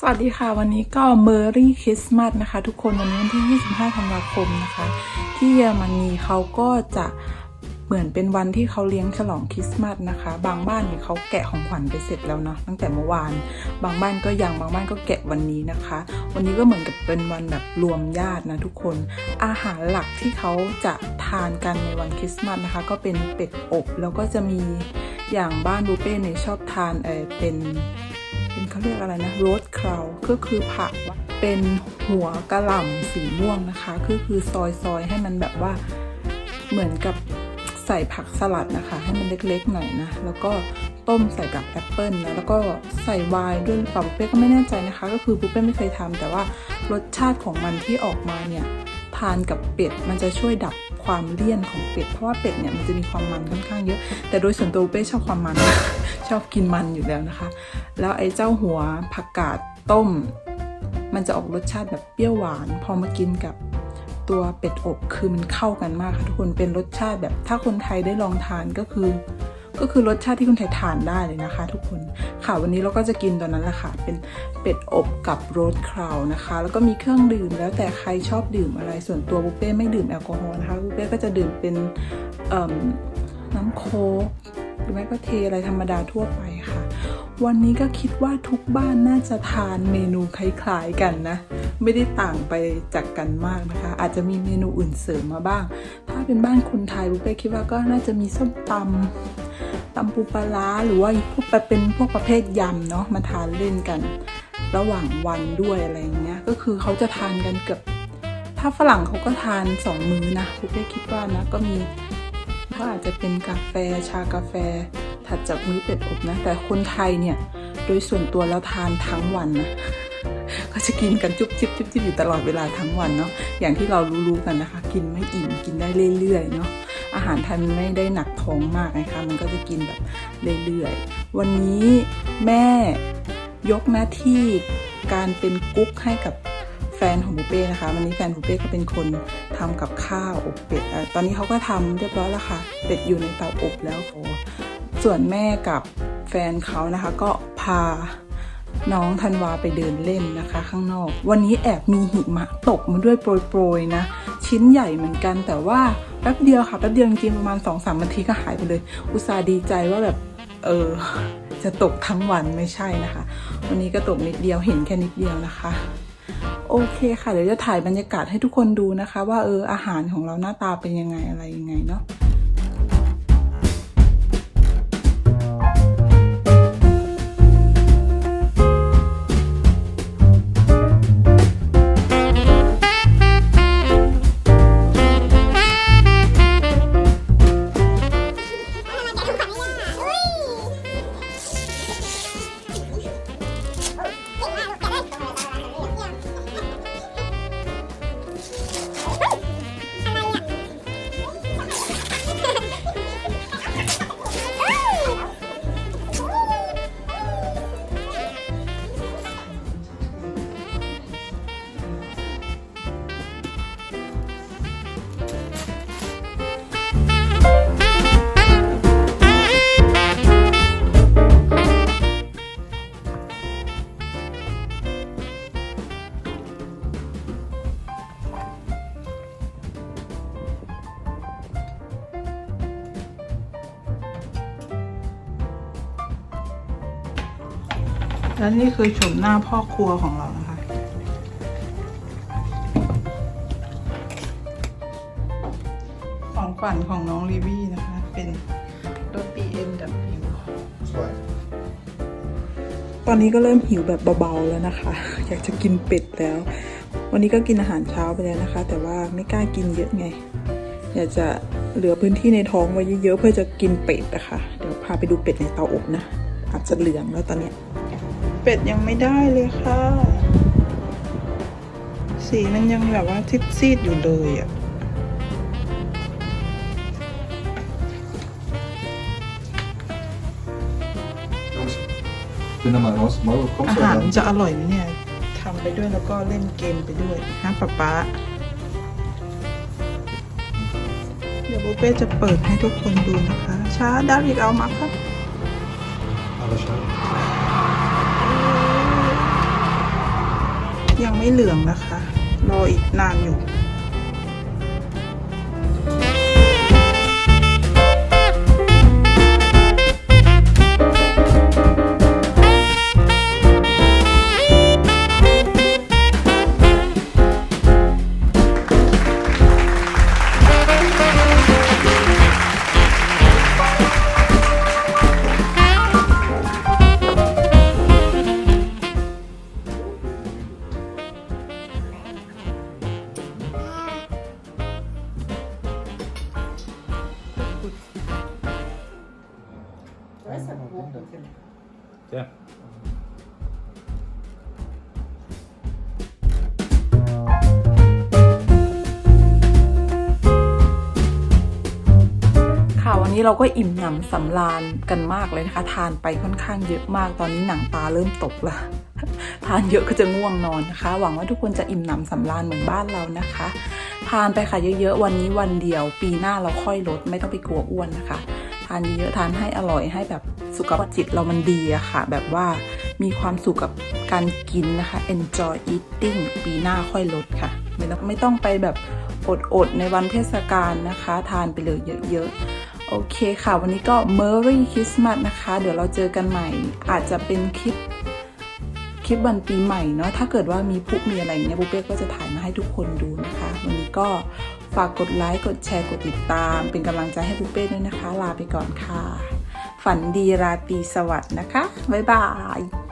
สวัสดีค่ะวันนี้ก็ Merry Christmas นะคะ ทุกคนวันนี้วันที่ 25 ธันวาคมนะคะ ที่เยอรมนีเขาก็จะเหมือนเป็นวันที่เขาเลี้ยงฉลองคริสต์มาสนะคะ บางบ้านเนี่ยเขาแกะของขวัญไปเสร็จแล้วเนาะตั้งแต่เมื่อวาน บางบ้านก็ยังบางบ้านก็แกะวันนี้นะคะ วันนี้ก็เหมือนกับเป็นวันแบบรวมญาตินะทุกคน อาหารหลักที่เขาจะทานกันในวันคริสต์มาสนะคะ ก็เป็นเป็ดอบแล้วก็จะมีอย่างบ้านบูเป้เนี่ยชอบทานเออเป็น เป็นเขาเรียกอะไรนะโรสคราวก็คือผักเป็นหัวกระหล่ำสีม่วงนะคะ ก็คือซอยซอยๆให้มันแบบว่าเหมือนกับใส่ผักสลัดนะคะ ให้มันเล็กๆหน่อยนะ แล้วก็ต้มใส่กับแอปเปิลนะแล้วก็ใส่ไวน์ด้วยหรือเปล่าบุฟเป้ก็ไม่แน่ใจนะคะ ก็คือบุฟเป้ไม่เคยทำแต่ว่ารสชาติของมันที่ออกมาเนี่ย ทานกับเป็ดมันจะช่วยดับความเลี่ยนของเป็ด เพราะว่าเป็ดเนี่ยมันจะมีความมันค่อนข้างเยอะ แต่โดยส่วนตัวเป้ชอบความมัน ชอบกินมันอยู่แล้วนะคะ แล้วไอ้เจ้าหัวผักกาดต้ม มันจะออกรสชาติแบบเปรี้ยวหวาน พอมากินกับตัวเป็ดอบคือมันเข้ากันมากค่ะทุกคนเป็นรสชาติแบบถ้าคนไทยได้ลองทานก็คือ ก็คือรสชาติที่คนไทยทานได้เลยนะคะ ทุกคนค่ะวันนี้เราก็จะกินตัวนั้นแหละค่ะ เป็นเป็ดอบกับโรสคราวนะคะ แล้วก็มีเครื่องดื่มแล้วแต่ใครชอบดื่มอะไรส่วนตัวบุเป้ไม่ดื่มแอลกอฮอล์นะคะบุเป้ก็จะดื่มเป็นน้ำโค้กหรือไม่ก็เทอะไรธรรมดาทั่วไปค่ะ วันนี้ก็คิดว่าทุกบ้านน่าจะทานเมนูคล้ายๆกันนะ ไม่ได้ต่างไปจากกันมากนะคะ อาจจะมีเมนูอื่นเสริมมาบ้าง ถ้าเป็นบ้านคนไทยบุเป้คิดว่าก็น่าจะมีส้มตำ ตำปูปลาหรือว่าพวกเป็นพวกประเภทยำเนาะมาทานเล่นกัน ระหว่างวันด้วยอะไรอย่างเงี้ยก็คือเขาจะทานกันเกือบถ้าฝรั่งเขาก็ทานสองมื้อนะบุฟเป้คิดว่านะก็มีก็อาจจะเป็นกาแฟชากาแฟ ถัดจากมื้อเป็ดอบนะ แต่คนไทยเนี่ยโดยส่วนตัวแล้วทานทั้งวันนะก็จะกินกันจุ๊บจิ๊บจุ๊บจิ๊บอยู่ตลอดเวลาทั้งวันเนาะอย่างที่เรารู้ๆกันนะคะ กินไม่อิ่มกินได้เรื่อยๆเนาะ อาหารไทยมันไม่ได้หนักท้องมากนะคะ มันก็จะกินแบบเรื่อยๆ วันนี้แม่ยกหน้าที่การเป็นกุ๊กให้กับแฟนของบุเป้นะคะ วันนี้แฟนบุเป้ก็เป็นคนทำกับข้าวอบเป็ดอะตอนนี้เขาก็ทำเรียบร้อยแล้วค่ะ เป็ดอยู่ในเตาอบแล้วโอ้ส่วนแม่กับแฟนเขานะคะก็พา น้องธันวาไปเดินเล่นนะคะ ข้างนอก วันนี้แอบมีหิมะตกมาด้วยโปรยๆนะ ชิ้นใหญ่เหมือนกันแต่ว่าแป๊บเดียวค่ะแป๊บเดียวจริงๆประมาณ2อสามนาทีก็หายไปเลย อุตส่าห์ดีใจว่าแบบเออจะตกทั้งวันไม่ใช่นะคะ วันนี้ก็ตกนิดเดียวเห็นแค่นิดเดียวนะคะ โอเคค่ะ เดี๋ยวจะถ่ายบรรยากาศให้ทุกคนดูนะคะ ว่าเอออาหารของเราหน้าตาเป็นยังไงอะไรยังไงเนาะ และนี่คือชมหน้าพ่อครัวของเรานะคะ ของขวัญของน้องลีวี่นะคะ เป็นรถ BMW ตอนนี้ก็เริ่มหิวแบบเบาๆแล้วนะคะ อยากจะกินเป็ดแล้ว วันนี้ก็กินอาหารเช้าไปแล้วนะคะ แต่ว่าไม่กล้ากินเยอะไง อยากจะเหลือพื้นที่ในท้องไว้เยอะๆเพื่อจะกินเป็ดนะคะ เดี๋ยวพาไปดูเป็ดในเตาอบนะอาจจะเหลืองแล้วตอนเนี้ย เป็ดยังไม่ได้เลยค่ะ สีมันยังแบบว่าทิดซีดอยู่เลยอะอาหารจะอร่อยไหมเนี่ยทำไปด้วยแล้วก็เล่นเกมไปด้วยฮะป๊าป๊าเดี๋ยวบุฟเป้จะเปิดให้ทุกคนดูนะคะ ช้าดาวิดเอามาครับ Alles zo. ยังไม่เหลืองนะคะ รออีกนานอยู่ Ja. ค่ะวันนี้เราก็อิ่มหนำสำราญกันมากเลยนะคะ ทานไปค่อนข้างเยอะมากตอนนี้หนังตาเริ่มตกละทานเยอะก็จะง่วงนอนนะคะ หวังว่าทุกคนจะอิ่มหนำสำราญเหมือนบ้านเรานะคะ ทานไปค่ะเยอะๆวันนี้วันเดียว ปีหน้าเราค่อยลดไม่ต้องไปกลัวอ้วนนะคะ ทานเยอะๆทานให้อร่อยให้แบบสุขภาพจิตเรามันดีอะค่ะ แบบว่ามีความสุขกับการกินนะคะ enjoy eating ปีหน้าค่อยลดค่ะ ไม่ต้องไม่ต้องไปแบบอดๆในวันเทศกาลนะคะ ทานไปเลยเยอะๆโอเคค่ะ วันนี้ก็ Merry Christmas นะคะ เดี๋ยวเราเจอกันใหม่ อาจจะเป็นคลิป คลิปวันปีใหม่เนาะถ้าเกิดว่ามีพุมีอะไรอย่างเงี้ยบุฟเป้ก็จะถ่ายมาให้ทุกคนดูนะคะ วันนี้ก็ ฝากกดไลค์ กดแชร์ กดติดตาม เป็นกำลังใจให้บุฟเป้ด้วยนะคะ ลาไปก่อนค่ะ ฝันดีราตรีสวัสดิ์นะคะ บ๊ายบาย